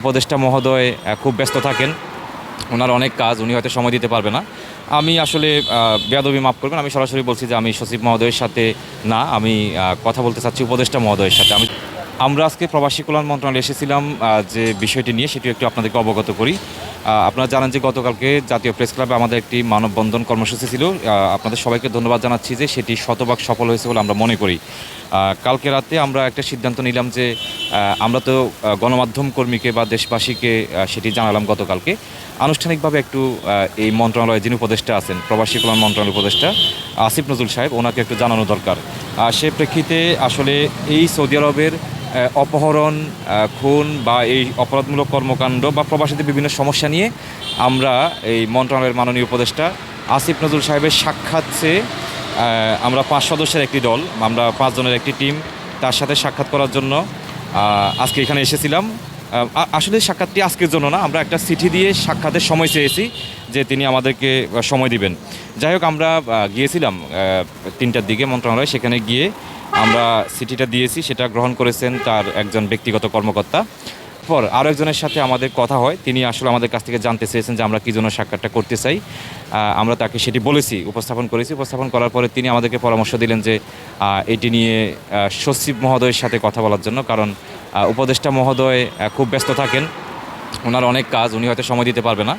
উপদেষ্টা মহোদয় খুব ব্যস্ত থাকেন। ওনার অনেক কাজ, উনি হয়তো সময় দিতে পারবে না। আমি আসলে বেয়াদবি মাফ করবেন, আমি সরাসরি বলছি যে আমি সচিব মহোদয়ের সাথে না, আমি কথা বলতে চাচ্ছি উপদেষ্টা মহোদয়ের সাথে। আমি আমরা আজকে প্রবাসী কল্যাণ মন্ত্রণালয়ে এসেছিলাম যে বিষয়টি নিয়ে সেটি একটু আপনাদেরকে অবগত করি। আপনারা জানেন যে গতকালকে জাতীয় প্রেস ক্লাবে আমাদের একটি মানববন্ধন কর্মসূচি ছিল। আপনাদের সবাইকে ধন্যবাদ জানাচ্ছি যে সেটি শতভাগ সফল হয়েছে বলে আমরা মনে করি। কালকে রাতে আমরা একটা সিদ্ধান্ত নিলাম যে আমরা তো গণমাধ্যম কর্মীকে বা দেশবাসীকে সেটি জানালাম গতকালকে। আনুষ্ঠানিকভাবে একটু এই মন্ত্রণালয়ে যিনি উপদেষ্টা আছেন, প্রবাসী কল্যাণ মন্ত্রণালয়ের উপদেষ্টা, আসিফ নজরুল সাহেব, ওনাকে একটু জানানো দরকার। সে প্রেক্ষিতে আসলে এই সৌদি আরবের অপহরণ খুন বা এই অপরাধমূলক কর্মকাণ্ড বা প্রবাসীদের বিভিন্ন সমস্যা নিয়ে আমরা এই মন্ত্রণালয়ের মাননীয় উপদেষ্টা আসিফ নজরুল সাহেবের সাক্ষাৎ চেয়ে আমরা পাঁচ সদস্যের একটি দল, আমরা পাঁচজনের একটি টিম, তার সাথে সাক্ষাৎ করার জন্য আজকে এখানে এসেছিলাম। আসলে সাক্ষাৎটি আজকের জন্য না, আমরা একটা চিঠি দিয়ে সাক্ষাতের সময় চেয়েছি যে তিনি আমাদেরকে সময় দিবেন। যাই হোক, আমরা গিয়েছিলাম তিনটার দিকে মন্ত্রণালয়, সেখানে গিয়ে আমরা সিটিটা দিয়েছি, সেটা গ্রহণ করেছেন তার একজন ব্যক্তিগত কর্মকর্তা। পর আরও একজনের সাথে আমাদের কথা হয়, তিনি আসলে আমাদের কাছ থেকে জানতে চেয়েছেন যে আমরা কী জন্য সাক্ষাৎটা করতে চাই। আমরা তাকে সেটি বলেছি, উপস্থাপন করেছি। উপস্থাপন করার পরে তিনি আমাদেরকে পরামর্শ দিলেন যে এটি নিয়ে সচিব মহোদয়ের সাথে কথা বলার জন্য, কারণ উপদেষ্টা মহোদয় খুব ব্যস্ত থাকেন। ওনার অনেক কাজ, উনি হয়তো সময় দিতে পারবে না।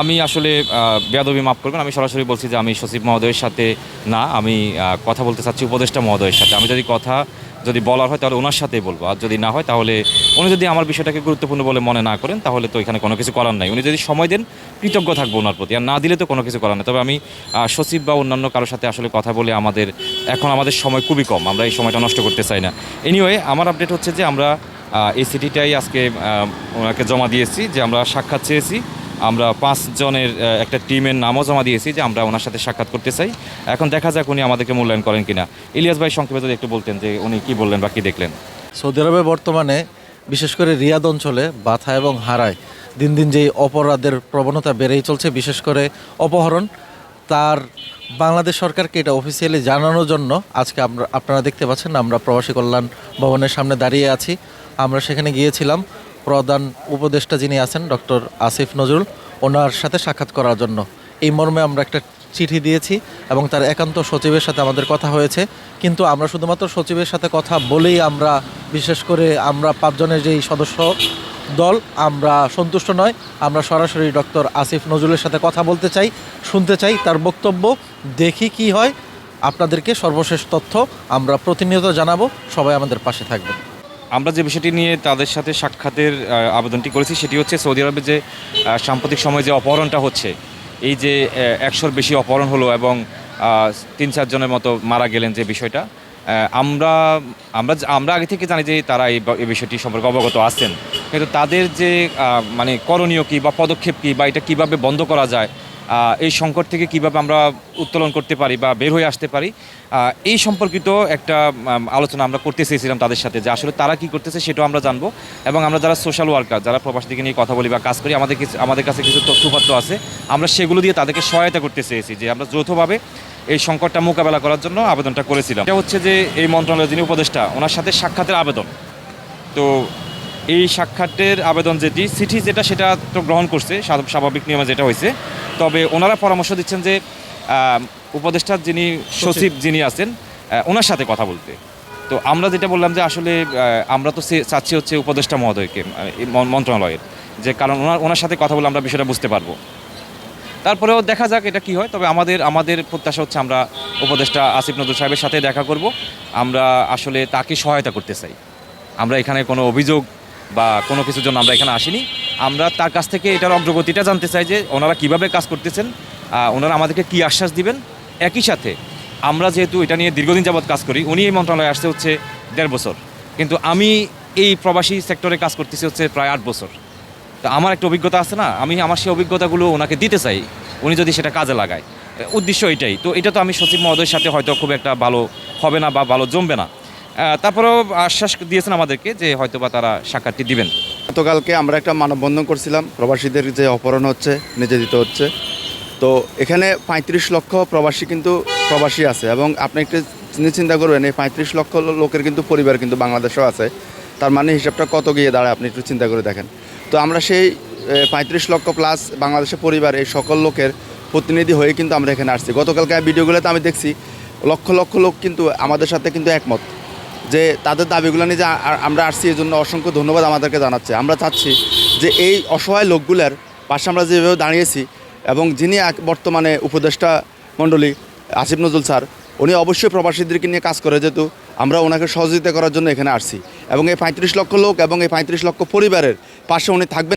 আমি আসলে বেয়াদবি মাফ করবেন, আমি সরাসরি বলছি যে আমি সচিব মহোদয়ের সাথে না, আমি কথা বলতে চাচ্ছি উপদেষ্টা মহোদয়ের সাথে। আমি যদি কথা, যদি বলার হয় তাহলে ওনার সাথেই বলব, আর যদি না হয় তাহলে উনি যদি আমার বিষয়টাকে গুরুত্বপূর্ণ বলে মনে না করেন তাহলে তো এখানে কোনো কিছু করার নাই। উনি যদি সময় দেন, কৃতজ্ঞ থাকব ওনার প্রতি, আর না দিলে তো কোনো কিছু করার নেই। তবে আমি সচিব বা অন্যান্য কারোর সাথে আসলে কথা বলে আমাদের, এখন আমাদের সময় খুবই কম, আমরা এই সময়টা নষ্ট করতে চাই না। এনিওয়ে আমার আপডেট হচ্ছে যে আমরা এই সিটিটাই আজকে ওনাকে জমা দিয়েছি যে আমরা সাক্ষাৎ চেয়েছি। আমরা পাঁচজনের একটা টিমের নামও জমা দিয়েছি যে আমরা ওনার সাথে সাক্ষাৎ করতে চাই। এখন দেখা যাক উনি আমাদেরকে মূল্যায়ন করেন কিনা। ইলিয়াস ভাই, সংক্ষেপে যদি একটু বলতেন যে উনি কি বললেন বা কি দেখলেন। সৌদি আরবে বর্তমানে বিশেষ করে রিয়াদ অঞ্চলে বাথা এবং হারায় দিন দিন যেই অপরাধের প্রবণতা বেড়েই চলছে, বিশেষ করে অপহরণ। তার বাংলাদেশ সরকারকে এটা অফিসিয়ালি জানানোর জন্য আজকে আমরা, আপনারা দেখতে পাচ্ছেন, আমরা প্রবাসী কল্যাণ ভবনের সামনে দাঁড়িয়ে আছি। আমরা সেখানে গিয়েছিলাম। প্রধান উপদেষ্টা যিনি আছেন, ডক্টর আসিফ নজরুল, ওনার সাথে সাক্ষাৎ করার জন্য। এই মর্মে আমরা একটা চিঠি দিয়েছি এবং তার একান্ত সচিবের সাথে আমাদের কথা হয়েছে। কিন্তু আমরা শুধুমাত্র সচিবের সাথে কথা বলেই আমরা, বিশেষ করে আমরা পাঁচজনের যেই সদস্য দল, আমরা সন্তুষ্ট নয়। আমরা সরাসরি ডক্টর আসিফ নজরুলের সাথে কথা বলতে চাই, শুনতে চাই তার বক্তব্য, দেখি কি হয়। আপনাদেরকে সর্বশেষ তথ্য আমরা প্রতিনিয়ত জানাব। সবাই আমাদের পাশে থাকবেন। আমরা যে বিষয়টি নিয়ে তাদের সাথে সাক্ষাতের আবেদনটি করেছি সেটি হচ্ছে সৌদি আরবে যে সাম্প্রতিক সময়ে যে অপহরণটা হচ্ছে, এই যে একশোর বেশি অপহরণ হলো এবং তিন চারজনের মতো মারা গেলেন যে বিষয়টা আমরা আমরা আমরা আগে থেকে জানি যে তারা এই বিষয়টি সম্পর্কে অবগত আছেন। কিন্তু তাদের যে মানে করণীয় কী বা পদক্ষেপ কী বা এটা কীভাবে বন্ধ করা যায় এই সংকট থেকে কীভাবে আমরা উত্তোলন করতে পারি বা বের হয়ে আসতে পারি এই সম্পর্কিত একটা আলোচনা আমরা করতে চেয়েছিলাম তাদের সাথে যে আসলে তারা কি করতেছে সেটাও আমরা জানব এবং আমরা যারা সোশ্যাল ওয়ার্কার যারা প্রবাসীদেরকে নিয়ে কথা বলি বা কাজ করি, আমাদের কিছু আমাদের কাছে কিছু তথ্যপত্র আছে। আমরা সেগুলো দিয়ে তাদেরকে সহায়তা করতে চেয়েছি যে আমরা যৌথভাবে এই সংকটটা মোকাবেলা করার জন্য আবেদনটা করেছিলাম। এটা হচ্ছে যে এই মন্ত্রণালয়ের যিনি উপদেষ্টা, ওনার সাথে সাক্ষাতের আবেদন। তো এই সাক্ষাতের আবেদন যেটি, চিঠি যেটা সেটা তো গ্রহণ করছে স্বাভাবিক নিয়মে যেটা হয়েছে তবে ওনারা পরামর্শ দিচ্ছেন যে আহ, উপদেষ্টার যিনি সচিব। যিনি আছেন ওনার সাথে কথা বলতে। তো আমরা যেটা বললাম যে আসলে আমরা তো চাচ্ছি হচ্ছে উপদেষ্টা মহোদয়কে মন্ত্রণালয়ের যে কারণ ওনার ওনার সাথে কথা বলে আমরা বিষয়টা বুঝতে পারব। তারপরেও দেখা যাক এটা কি হয় তবে আমাদের আমাদের প্রত্যাশা হচ্ছে আমরা উপদেষ্টা আসিফ নজরুল সাহেবের সাথে দেখা করব। আমরা আসলে তাকে সহায়তা করতে চাই। আমরা এখানে কোনো অভিযোগ বা কোনো কিছুর জন্য আমরা এখানে আসিনি। আমরা তার কাছ থেকে এটার অগ্রগতিটা জানতে চাই যে ওনারা কীভাবে কাজ করতেছেন ওনারা আমাদেরকে কি আশ্বাস দিবেন। একই সাথে আমরা যেহেতু এটা নিয়ে দীর্ঘদিন যাবৎ কাজ করি, উনি এই মন্ত্রণালয়ে আসতে হচ্ছে দেড় বছর। কিন্তু আমি এই প্রবাসী সেক্টরে কাজ করতেছি হচ্ছে প্রায় আট বছর। তো আমার একটা অভিজ্ঞতা আছে না, আমি আমার সেই অভিজ্ঞতাগুলো ওনাকে দিতে চাই, উনি যদি সেটা কাজে লাগায়। উদ্দেশ্য এটাই। তো এটা তো আমি সচিব মহোদয়ের সাথে হয়তো খুব একটা ভালো হবে না বা ভালো জমবে না। তারপরেও আশ্বাস দিয়েছেন আমাদেরকে যে হয়তো বা তারা সাক্ষাৎটি দিবেন। গতকালকে আমরা একটা মানববন্ধন করছিলাম, প্রবাসীদের যে অপহরণ হচ্ছে, নির্যাতিত হচ্ছে। তো এখানে পঁয়ত্রিশ লক্ষ প্রবাসী কিন্তু প্রবাসী আছে এবং আপনি একটু চিন্তা করবেন, এই পঁয়ত্রিশ লক্ষ লোকের কিন্তু পরিবার কিন্তু বাংলাদেশেও আছে। তার মানে হিসাবটা কত গিয়ে দাঁড়ায় আপনি একটু চিন্তা করে দেখেন। তো আমরা সেই পঁয়ত্রিশ লক্ষ প্লাস বাংলাদেশের পরিবার, এই সকল লোকের প্রতিনিধি হয়ে কিন্তু আমরা এখানে আসছি। গতকালকে ভিডিওগুলোতে আমি দেখছি, লক্ষ লক্ষ লোক কিন্তু আমাদের সাথে কিন্তু একমত। যে তাদের দাবিগুলো নিয়ে যে আমরা আসছি এই জন্য অসংখ্য ধন্যবাদ আমাদেরকে জানাচ্ছে। আমরা চাচ্ছি যে এই অসহায় লোকগুলোর পাশে আমরা যেভাবে দাঁড়িয়েছি এবং যিনি এক- বর্তমানে উপদেষ্টা মণ্ডলী আসিফ নজরুল স্যার, উনি অবশ্যই প্রবাসীদেরকে নিয়ে কাজ করে, যেহেতু আমরা ওনাকে সহযোগিতা করার জন্য এখানে আসছি। এবং এই পঁয়ত্রিশ লক্ষ লোক এবং এই পঁয়ত্রিশ লক্ষ পরিবারের পাশে উনি থাকবেন।